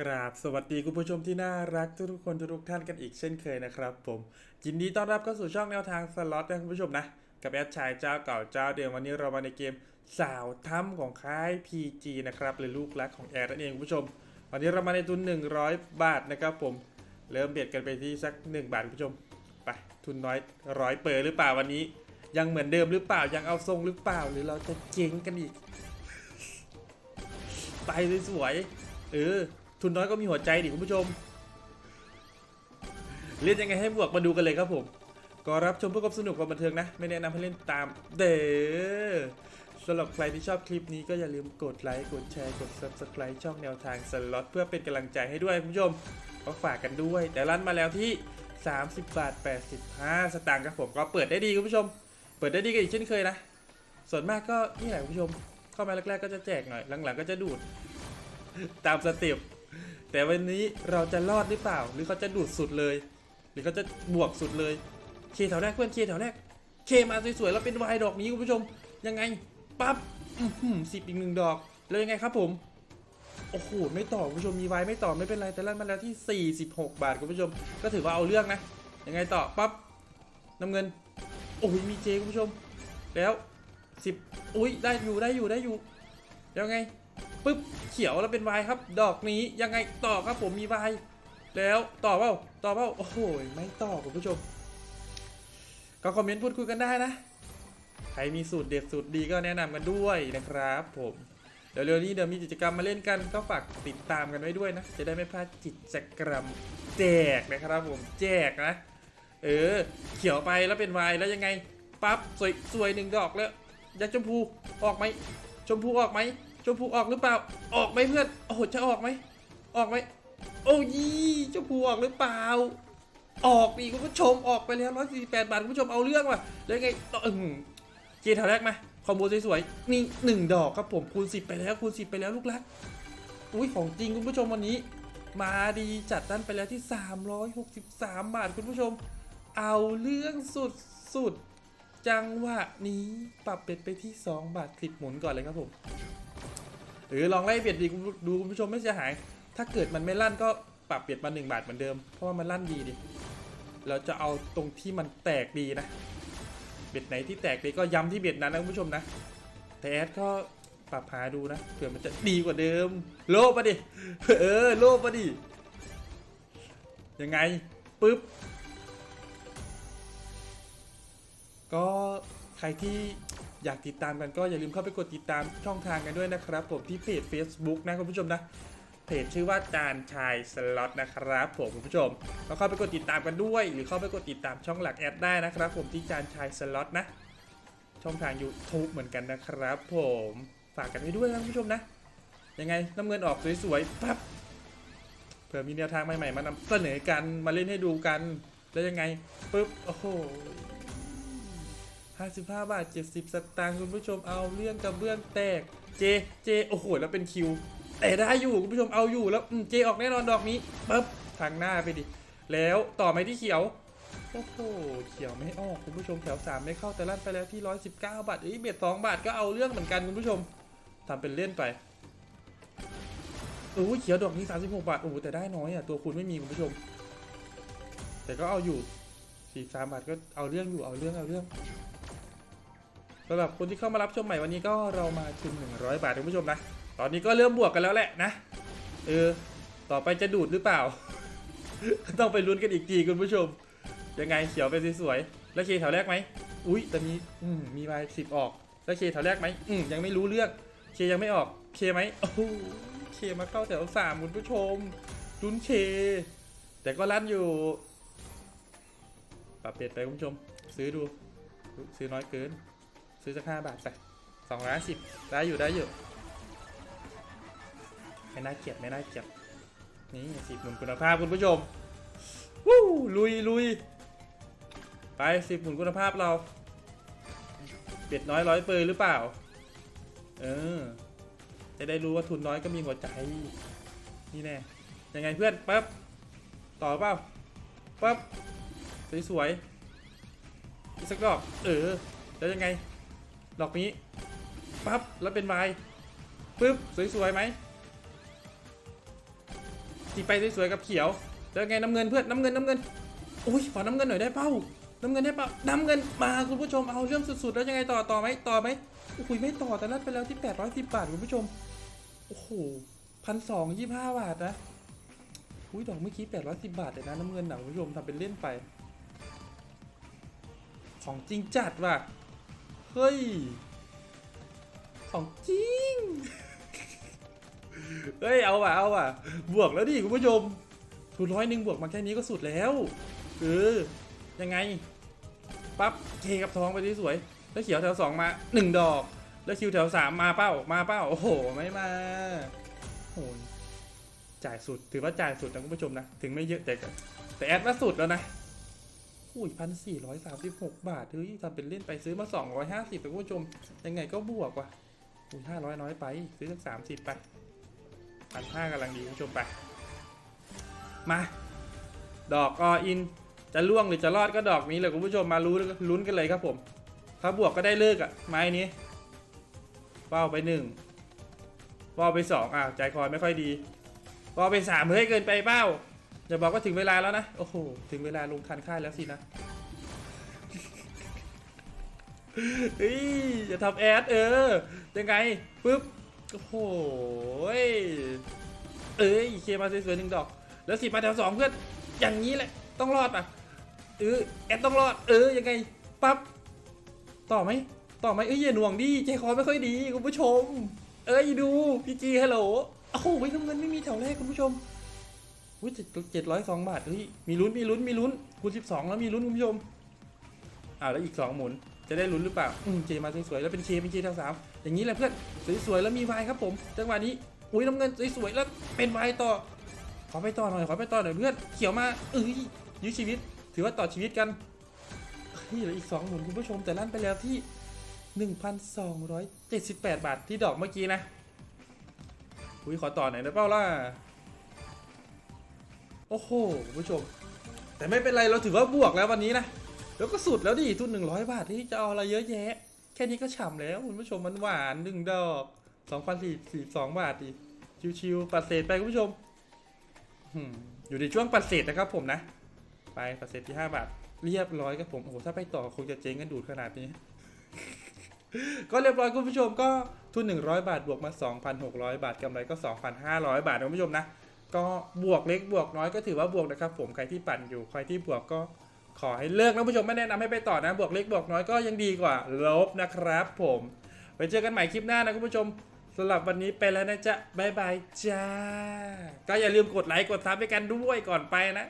กราบสวัสดีคุณผู้ชมที่น่ารักทุกๆคนทุกๆท่านกันอีกเช่นเคยนะครับผมยินดีต้อนรับเข้าสู่ช่องแนวทางสล็อตนะคุณผู้ชมนะ กับแอดชายเจ้าเก่าเจ้าเดิมวันนี้เรามาในเกมสาวถ้ำของค่าย PG นะครับหรือลูกรักของแอดนั่นเองคุณผู้ชม วันนี้เรามาในทุน 100 บาทนะครับผม เริ่มเบียดกันไปที่สัก 1 บาทคุณผู้ชมไปทุนน้อยร้อยเปอร์หรือเปล่าวันนี้ ยังเหมือนเดิมหรือเปล่ายังเอาทรงหรือเปล่าหรือเราจะเจ๊งกันอีกไปสวยๆเออ ทุนน้อยก็มีหัวใจดิคุณผู้ชม เล่นยังไงให้บวกมาดูกันเลยครับผม ก็รับชมเพื่อความสนุกความบันเทิงนะ ไม่แนะนำให้เล่นตาม เด้อสำหรับใครที่ชอบคลิปนี้ก็อย่าลืมกดไลค์ กดแชร์ กด subscribe ช่องแนวทางสล็อตเพื่อเป็นกำลังใจให้ด้วยคุณผู้ชมก็ฝากกันด้วย แต่รันมาแล้วที่ 30 บาท 85 สตางค์ครับผมก็เปิดได้ดีคุณผู้ชม เปิดได้ดีกันอีกเช่นเคยนะ ส่วนมากก็นี่แหละคุณผู้ชม เข้ามาแรกๆก็จะแจกหน่อย หลังๆก็จะดูด ตามสเต็ป แต่วันนี้เราจะรอดหรือเปล่า หรือเขาจะดูดสุดเลย หรือเขาจะบวกสุดเลย เคแถวแรกเพื่อนเคแถวแรก เคมาสวยๆแล้วเป็นวายดอกนี้คุณผู้ชม ยังไงปั๊บสิบอีกหนึ่งดอก แล้วยังไงครับผม โอ้โหไม่ต่อคุณผู้ชมมีวายไม่ต่อไม่เป็นไรแต่ลั่นมาแล้วที่ 46 บาทคุณผู้ชม ก็ถือว่าเอาเรื่องนะ ยังไงต่อปั๊บน้ำเงิน โอ้ยมีเจคุณผู้ชม แล้ว10อุ้ยได้อยู่ได้อยู่ได้อยู่ แล้วไง ปึ๊บเขียวแล้วเป็นวายครับ ดอกนี้ยังไงต่อครับผมมีวายแล้วต่อเปล่าต่อเปล่าโอ้โหไม่ต่อคุณผู้ชม ก็คอมเมนต์พูดคุยกันได้นะ ใครมีสูตรเด็ดสูตรดีก็แนะนำกันด้วยนะครับผมเดี๋ยวเร็วนี้เดี๋ยวมีกิจกรรมมาเล่นกันก็ฝากติดตามกันไว้ด้วยนะ จะได้ไม่พลาดกิจกรรมแจกนะครับผมแจกนะ เออ เขียวไปแล้วเป็นวายแล้วยังไงปั๊บสวยสวยหนึ่งดอกแล้วยักษ์ชมพูออกไหมชมพูออกไหม ชมพูออกหรือเปล่า ออกไหมเพื่อน โอ้โห จะออกไหม ออกไหม โอ้ยชมพูออกหรือเปล่า ออกดีคุณผู้ชมออกไปแล้ว148บาทคุณผู้ชมเอาเรื่องว่ะแล้วไงต่อเกียร์แถวแรกมคอมโบสวยๆ นี่หนึ่งดอกครับผมคูณ10ไปแล้วคูณ10ไปแล้วลูกรัก อุ้ยของจริงคุณผู้ชมวันนี้ มาดีจัดด้านไปแล้วที่363บาทคุณผู้ชม เอาเรื่องสุดสุดๆจังหวะนี้ปรับเป็ดไปที่ 2 บาทสิบหมุนก่อนเลยครับผม หรือลองไล่เบียดดีดูคุณผู้ชมไม่เสียหาย ถ้าเกิดมันไม่ลั่นก็ปรับเบียดมา1บาทเหมือนเดิม เพราะว่ามันลั่นดีดิ เราจะเอาตรงที่มันแตกดีนะ เบ็ดไหนที่แตกดีก็ย้ำที่เบ็ดนั้นนะคุณผู้ชมนะ แต่แอดก็ปรับหาดูนะเผื่อมันจะดีกว่าเดิม โลภปะดิ เออ โลภปะดิ ยังไงปึ๊บ ก็ใครที่ อยากติดตามกันก็อย่าลืมเข้าไปกดติดตามช่องทางกันด้วยนะครับ ผมที่เพจ Facebook นะคุณผู้ชมนะเพจชื่อว่าจานชายสล็อตนะครับผมคุณผู้ชมก็เข้าไปกดติดตามกันด้วย หรือเข้าไปกดติดตามช่องหลักแอดได้นะครับ ผมที่จานชายสล็อตนะ ช่องทาง YouTube เหมือนกันนะครับ ผมฝากกันไว้ด้วยนะคุณผู้ชมนะ ยังไงน้ำเงินออกสวยๆปั๊บเผื่อมีแนวทางใหม่ๆมานำเสนอกันมาเล่นให้ดูกัน แล้วยังไงปึ๊บโอ้โห 55 บาท 70 สตางค์คุณผู้ชมเอาเรื่องกับเรื่องแตก เจ เจ โอ้โห แล้วเป็นคิว แต่ได้อยู่คุณผู้ชมเอาอยู่แล้วเจออกแน่นอนดอกนี้ปึ๊บทางหน้าไปดิ แล้วต่อไหมที่เขียว โอ้โห เขียวไม่ออกคุณผู้ชมแถว 3 ไม่เข้าแต่ลั่นไปแล้วที่ 119 บาทเอ้ยเบ็ด2บาทก็เอาเรื่องเหมือนกันคุณผู้ชมทำเป็นเล่นไปโอ้ยเขียวดอกนี้ 36 บาท โอ้แต่ได้น้อยอะตัวคุณไม่มีคุณผู้ชม แต่ก็เอาอยู่43บาทก็เอาเรื่องอยู่เอาเรื่องเอาเรื่อง สำหรับคนที่เข้ามารับชมใหม่วันนี้ก็เรามาทุน100 บาทคุณผู้ชมนะ ตอนนี้ก็เริ่มบวกกันแล้วแหละนะ เออ ต่อไปจะดูดหรือเปล่า ต้องไปลุ้นกันอีกทีคุณผู้ชม ยังไงเขียวเป็นสวยๆแล้วเคแถวแรกไหม อุ้ยแต่มีอืมมีใบสิบออก แล้วเคแถวแรกไหมอืมยังไม่รู้เรื่องเคยังไม่ออก เคไหมโอ้เคมาเข้าแถวสามคุณผู้ชมลุ้นเค แต่ก็ลั่นอยู่ ปรับเปลี่ยนไปคุณผู้ชม ซื้อดู ซื้อน้อยเกิน ซื้อสักห้าบาทไปสองร้อยสิบได้อยู่ได้อยู่ไม่น่าเกลียดไม่น่าเกลียดนี่สิบหมุนคุณภาพคุณผู้ชมวู้ลุยลุยไปสิบหมุนคุณภาพเราเบ็ดน้อยร้อยเปอร์หรือเปล่า เออ จะได้รู้ว่าทุนน้อยก็มีหัวใจ นี่แน่ยังไงเพื่อนปั๊บต่อเปล่าปั๊บสวยๆอีกสักดอกเออแล้วยังไง ดอกนี้ปั๊บแล้วเป็นวายปึ๊บสวยๆไหมสีไปสวยๆกับเขียวแล้วไงน้ำเงินเพื่อนน้ำเงินน้ำเงินอุ้ยขอน้ำเงินหน่อยได้เป้าน้ำเงินได้เปล่าน้ำเงินมาคุณผู้ชมเอาเรื่องสุดๆ แล้วยังไงต่อต่อไหมต่อไหมโอ้โหไม่ต่อแต่นัดไปแล้วที่810บบาทคุณผู้ชมโอ้โหพันสองยี่ห้าบาทนะอุ้ยดอกเมื่อกี้810บาทเลยนะน้ำเงินหนังคุณผู้ชมทำเป็นเล่นไป ของจริงจัดว่ะ เฮ้ย ของจริง เฮ้ย เอาว่ะ เอาว่ะ บวกแล้วดิคุณผู้ชมทุนร้อยหนึ่งบวกมาแค่นี้ก็สุดแล้ว เออ ยังไง ปั๊บเคกับทองไปที่สวยแล้วเขียวแถวสองมาหนึ่งดอก แล้วคิวแถวสามมาเป้า มาเป้า โอ้โห ไม่มาโอ้ยจ่ายสุด ถือว่าจ่ายสุดนะคุณผู้ชมนะ ถึงไม่เยอะแต่แต่แอดว่าสุดแล้วนะ อุ้ยพันสี่ร้อยสามสิบหกบาทเฮ้ยทำเป็นเล่นไปซื้อมาสองร้อยห้าสิบคุณผู้ชม ยังไงก็บวกว่ะอุ้ยห้าร้อยน้อยไปซื้อสักสามสิบไปพันห้ากำลังดีคุณผู้ชมไป มา ดอกออิน จะล่วงหรือจะรอดก็ดอกนี้เลยคุณผู้ชมมารู้ลุ้นกันเลยครับผม ถ้าบวกก็ได้เลิกอะไม้นี้เป้าไปหนึ่งเป้าไปสองอะใจคอไม่ค่อยดีเป้าไปสามเฮ้ยเกินไปเป้า อย่าบอกว่าถึงเวลาแล้วนะ โอ้โห ถึงเวลาลงคันค่ายแล้วสินะเฮ้ยอย่าทำแอดเออ ยังไงปึ๊บ โอ้โหยเอ้ยเคมาสวยๆหนึ่งดอก แล้วสิมาแถวสองเพื่อน อย่างนี้แหละ ต้องรอดอะ เออ แอดต้องรอด เออ ยังไง ปั๊บ ต่อไหม ต่อไหมเอ้ยอย่าหน่วงดิ ใจคอไม่ค่อยดี คุณผู้ชม เอ้ยดู พี่จีฮัลโหล โอ้โหน้ำเงินไม่มีแถวแรกคุณผู้ชม อุ้ยเจ็ดเจ็ดร้อยสองบาทเฮ้ยมีลุ้นมีลุ้นมีลุ้นคูณสิบสองแล้วมีลุ้นคุณผู้ชมอ่าแล้วอีกสองหมุนจะได้ลุ้นหรือเปล่าอืมเจมาสวยๆแล้วเป็นเคเป็นเคแถวสามอย่างนี้แหละเพื่อนสวยๆแล้วมีวายครับผมจังหวะนี้อุ้ยน้ำเงินสวยๆแล้วเป็นวายต่อ ขอไปต่อหน่อยขอไปต่อหน่อยเพื่อนเขียวมาเอ้ยยื้อชีวิต ถือว่าต่อชีวิตกันเฮ้ยเหลืออีกสองหมุนคุณผู้ชมแต่ลั่นไปแล้วที่1,278 บาทที่ดอกเมื่อกี้นะอุ้ยขอต่อหน่อยได้เปล่าล่ะ อ้โหคุณผู้ชม แต่ไม่เป็นไรเราถือว่าบวกแล้ววันนี้นะแล้วก็สุดแล้วดิทุนหนึ่งร้อยบาทที่จะเอาอะไรเยอะแยะ แค่นี้ก็ฉ่ำแล้วคุณผู้ชมมันหวานหนึ่งดอกสองพันสี่สี่สองบาทดิชิวๆปัดเศษไปคุณผู้ชมอยู่ในช่วงปัดเศษนะครับผมนะ ไปปัดเศษที่ห้าบาท เรียบร้อยครับผมโอ้โหถ้าไปต่อคงจะเจ๊งกันดูดขนาดนี้ ก็เรียบร้อยคุณผู้ชมก็ทุน 100 บาทบวกมา 2,600 บาทกำไรก็ 2,500 บาทนะคุณผู้ชมนะ ก็บวกเล็กบวกน้อยก็ถือว่าบวกนะครับ ผมใครที่ปั่นอยู่ใครที่บวกก็ขอให้เลิกนะคุณผู้ชมไม่แนะนำให้ไปต่อนะ บวกเล็กบวกน้อยก็ยังดีกว่าลบนะครับ ผมไว้เจอกันใหม่คลิปหน้านะคุณผู้ชมสำหรับวันนี้ไปแล้วนะจ๊ะบายบายจ้า ก็อย่าลืมกดไลค์กดซับให้กันด้วยก่อนไปนะ